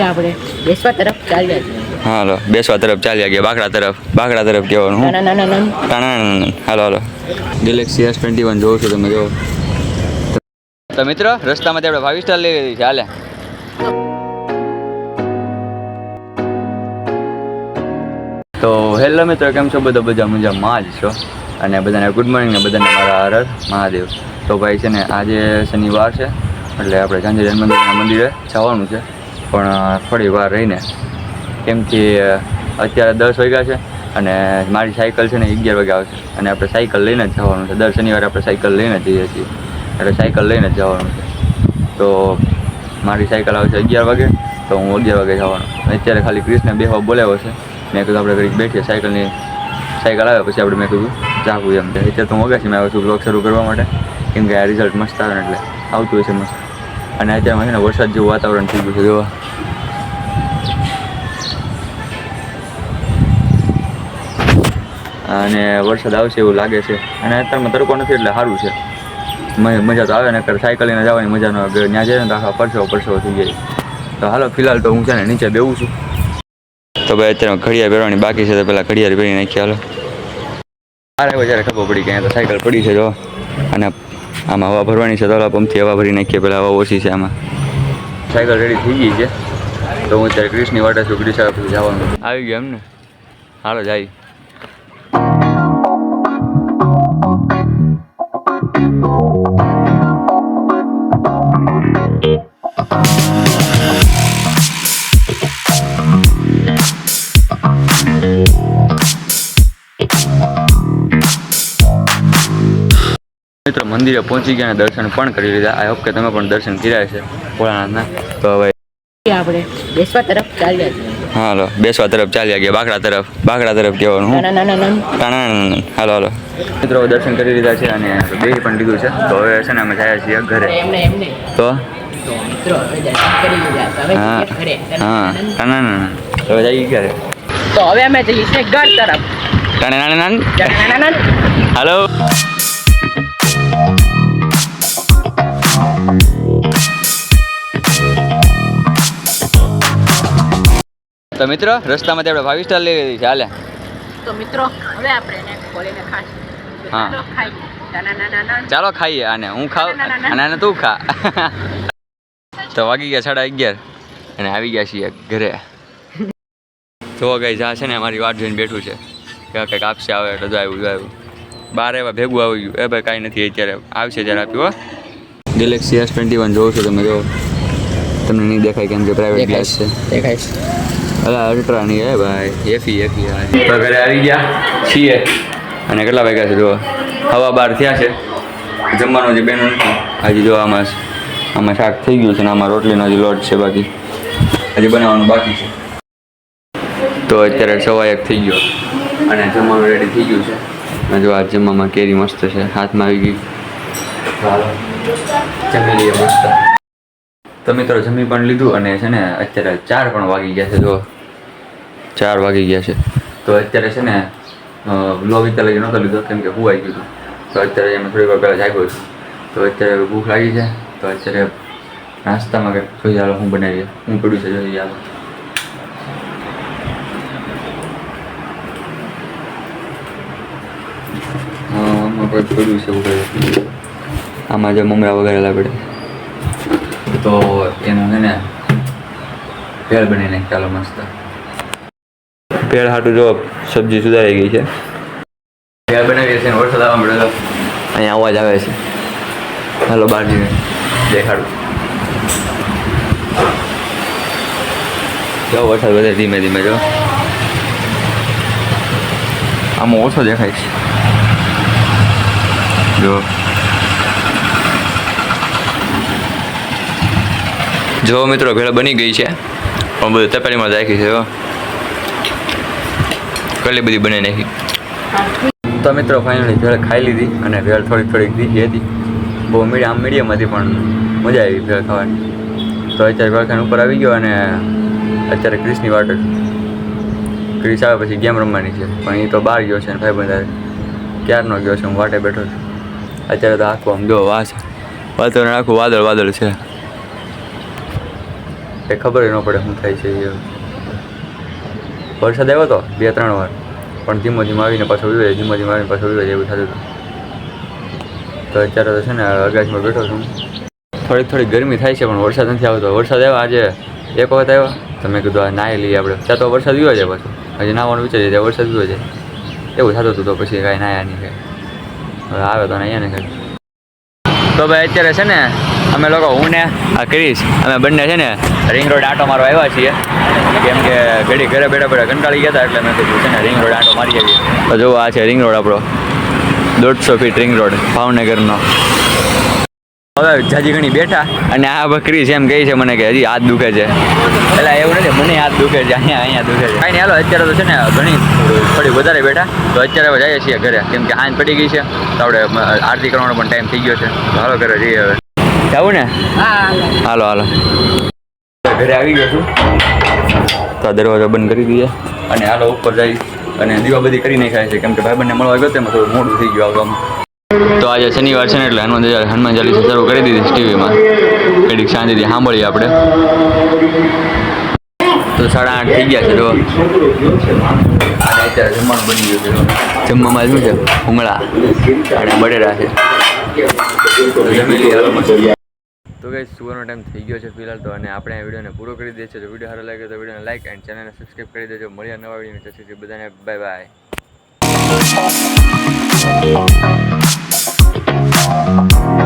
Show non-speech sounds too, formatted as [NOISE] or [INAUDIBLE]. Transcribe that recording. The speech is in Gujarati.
આપણે. બેસવા તરફ ચાલ્યા છીએ. હાલો. બેસવા તરફ ચાલ્યા ગયા. બાકડા તરફ. બાકડા તરફ કહેવાનું હું? નાના નાના નાના ટાણા હાલો હાલો ગેલેક્સી એસ ટ્વેન્ટી વન જોઉં છું તમે જોવો તો મિત્રો રસ્તામાંથી આપણે ફાઇવ સ્ટાર લઈ લીધી છે હાલે તો હેલો મિત્રો કેમ છો બધા બધા મજામાં જ છો અને બધાને ગુડ મોર્નિંગ ને બધાને મારા હર મહાદેવ તો ભાઈ છે ને. આજે શનિવાર છે એટલે આપણે ગાંધીજન મંદિરના મંદિરે જવાનું છે પણ થોડી વાર રહીને. કેમ કે અત્યારે દસ વાગ્યા છે અને મારી સાયકલ છે ને અગિયાર વાગે આવશે. અને આપણે સાયકલ લઈને જ જવાનું છે. દર શનિવારે આપણે સાયકલ લઈને જઈએ છીએ. એટલે સાયકલ લઈને જ જવાનું છે. તો મારી સાયકલ આવશે અગિયાર વાગે, તો હું અગિયાર વાગે જવાનું. અત્યારે ખાલી ક્રિશને બેહવા બોલાવ્યો છે. મેં કીધું આપણે ઘડીક બેઠીએ, સાયકલની સાયકલ આવે પછી આપણે મેં કીધું જાવું એમ અત્યારે તો હું અગાસીમાં આવ્યો છું બ્લોગ શરૂ કરવા માટે. કેમ કે આ રિઝલ્ટ મસ્ત આવે ને એટલે આવતું છે મસ્ત. અને અત્યારમાં છે વરસાદ જેવું વાતાવરણ થઈ ગયું છે, જોવા. અને વરસાદ આવશે એવું લાગે છે. અને અત્યારમાં તડકો નથી એટલે સારું છે. મજા તો આવે ને અત્યારે સાયકલ લઈને જવાની મજા ન આવે ત્યાં જઈએ ને તો આખા પરસેવો પરસેવો થઈ જાય. તો હાલો, ફિલહાલ તો હું છે ને નીચે બેવું છું. તો ભાઈ અત્યારે ઘડિયાળ પહેરવાની બાકી છે, તો પહેલાં ઘડિયાળ પહેરી નાખી હાલો. મારે જ્યારે ખબર પડી કે તો સાયકલ પડી છે જો અને આમાં હવા ભરવાની છે તળા પંપથી હવા ભરી નાખીએ પહેલાં હવા ઓછી છે આમાં. સાયકલ રેડી થઈ ગઈ છે. તો હું અત્યારે ક્રિશની વાટે છું ક્રિશ જવાનું. આવી ગયો એમ ને હાલો જાય. મંદિરે પહોંચી ગયા અને દર્શન પણ કરી લીધા. આઈ હોપ કે તમે પણ દર્શન કર્યા છે ભોળાનાથના. તો હવે આપણે બેસવા તરફ ચાલ્યા છીએ હાલો. બેસવા તરફ ચાલ્યા ગયા. બાકડા તરફ. બાકડા તરફ કહેવાનું. હું? હાલો હાલો. મિત્રો દર્શન કરી લીધા છે અને બે પણ લીધું છે. તો હવે છે ને અમે જાય છીએ ઘરે. તો? તો હવે અમે જઈએ છીએ ઘર તરફ. હાલો. તો મિત્રો રસ્તામાંથી આપણે ભાવી સ્ટાર લઈ લીધી છે હાલે. તો મિત્રો હવે આપણે એને ખોલીને હા. ચાલો ખાઈએ આને. હું ખાવ. અને આને તું ખા. [LAUGHS] તો વાગી ગયા સાડા અગિયાર. અને આવી ગયા છીએ ઘરે. જોવા ગઈ જા છે ને અમારી વાટ જોઈને બેઠું છે. કે કંઈક આપશે આવે એટલે જો આવ્યું જો આવ્યું. બાર એવા ભેગું આવી ગયું. એ ભાઈ કાંઈ નથી અત્યારે આવશે જ્યારે આપ્યું હો. ગેલેક્સી એસ ટ્વેન્ટી વન જોઉં છું તમે જો. તમને નહીં દેખાય કેમ કે પ્રાઇવેટ ગ્લાસ છે. દેખાય અલા અલ્ટ્રાની હે ભાઈ. એફી એફી તો ઘરે આવી ગયા. છીએ. અને કેટલા વાગ્યા છે જો હવા બાર થયા છે. જમવાનું જે બેનું હજી જો આમાં આમાં શાક થઈ ગયું છે ને આમાં રોટલીનો હજી લોટ છે બાકી. હજી બનાવવાનું બાકી છે. તો અત્યારે સવા એક થઈ ગયો. અને જમવાનું રેડી થઈ ગયું છે. અને જો આ જમવામાં કેરી મસ્ત છે. હાથમાં આવી ગઈ. ચાલો. જમી લઈએ મસ્ત. તો મિત્રો જમી પણ લીધું અને છે ને અત્યારે ચાર પણ વાગી ગયા છે જો ચાર વાગી ગયા છે. તો અત્યારે છે ને બ્લોગ અત્યારે નહોતો લીધો કેમ કે હું આવી ગયું તો અત્યારે એમ થોડી વાર પહેલાં જાગ્યો છું. તો અત્યારે ભૂખ લાગી છે. તો અત્યારે નાસ્તામાં કંઈક જોઈ હાલો હું બનાવીએ. હું પડ્યું છે જોઈ હા, આમાં કંઈક પડ્યું આમાં જે મમરા વગેરે પડે. તો એનું છે ને ભેળ બનીને ચાલો મસ્ત. ભેળ હાટું જો સબ્જી સુધારી ગઈ છે. ભેળ બનાવીએ છીએ વરસાદ આવવા મળ્યો અહીંયા અવાજ આવે છે. હાલો બહાર જઈને દેખાડું. જો વરસાદ વધે ધીમે ધીમે જો. આમાં ઓછો દેખાય છે. જો. જો મિત્રો, ભેળ બની ગઈ છે. પણ બધું તપેલીમાં રાખી છે કલી બધી બનાવી નાખી. તો મિત્રો ફાઇનલી ભેળ ખાઈ લીધી અને ભેળ થોડીક થોડીક દીધી હતી. બહુ મીડિયમ, આમ મીડિયમ હતી પણ મજા આવી ભેળ ખાવાની. તો અત્યારે ભેળ ઉપર આવી ગયો અને અત્યારે ક્રિશની વાટ ક્રિસ આવે પછી ગેમ રમવાની છે. પણ એ તો બહાર ગયો છે અને ભાઈ બધા ક્યારનો ગયો છે, હું વાટે બેઠો છું. અત્યારે તો આખું આમ જો વાસ. વાતાવરણ આખું વાદળ વાદળ છે. કંઈ ખબર ન પડે શું થાય છે એ. વરસાદ આવ્યો હતો બે ત્રણ વાર. પણ ધીમો ધીમો આવીને પાછો જાય ધીમો ધીમો આવીને પાછો ઉડ્યો એવું થતું હતું. તો અત્યારે તો છે ને અગાજમાં બેઠો છું. થોડીક થોડીક ગરમી થાય છે, પણ વરસાદ નથી આવતો. વરસાદ આવ્યો આજે, એક વખત આવ્યો. તો મેં કીધું નાહી લઈએ આપણે. ત્યાં તો વરસાદ ગયો જાય પાછું. હજી નાહવાનું વિચારીએ ત્યાં વરસાદ ગયો જાય. એવું થતું હતું તો પછી કાંઈ નાયા નહીં કાંઈ. હવે આવે તો નાહ્યા ને કાંઈ. તો ભાઈ અત્યારે છે ને, અમે લોકો હું ને આ કરીશ, અમે બંને છે ને રિંગ રોડ આંટો મારવા આવ્યા છીએ. કેમ કે ઘડી ઘરે બેઠા બેઠા કંટાળી ગયા હતા, એટલે મેં કીધું છે ને રિંગ રોડ આંટો મારી આવીએ. તો જો આ છે રિંગ રોડ આપણો. દોઢસો ફીટ રિંગ રોડ ભાવનગરનો. હવે જાજી ઘણી બેઠા. અને આ બકરી છે એમ કહે છે મને કે હજી હાથ દુખે છે. એટલે એવું નથી, મને હાથ દુખે છે, અહીંયા અહીંયા દુખે છે. કાંઈ હાલો, અત્યારે તો છે ને ઘણી થોડી વધારે બેઠા. તો અત્યારે હવે જઈએ છીએ ઘરે, કેમ કે હાંજ પડી ગઈ છે. તો આપણે આરતી કરવાનો પણ ટાઈમ થઈ ગયો છે. હાલો, ઘરે જઈએ હવે. જવું ને? હાલો હાલો. ઘરે આવી ગયો છું. તો દરવાજો બંધ કરી દઈએ. અને હાલો, ઉપર જઈ. અને દીવા બધી કરી નાખાય છે. કેમ કે ભાઈ બંને મળવા ગયો તેમાં થોડું મોડું થઈ ગયું આવવામાં. તો આજે શનિવાર છે ને એટલે હનુમાન હનુમાન ચાલીસા શરૂ કરી દીધી ટીવીમાં. ઘડીક શાંતિથી સાંભળીએ આપણે. તો સાડા આઠ થઈ ગયા છે, જો. અત્યારે જમવાનું બની ગયું છે જમવામાં શું છે? ભૂંગળા અને બટેરા છે. તો. તો ગઈ સુવાનો ટાઈમ થઈ ગયો છે ફિલહાલ, તો અને આપણે આ વિડીયોને પૂરો કરી દઈએ છીએ. તો વીડિયો સારો લાગે તો વિડીયોને લાઈક એન્ડ ચેનલને સબસ્ક્રાઈબ કરી દેજો. મળ્યા નવા છે બધાને બાય બાય Thank you.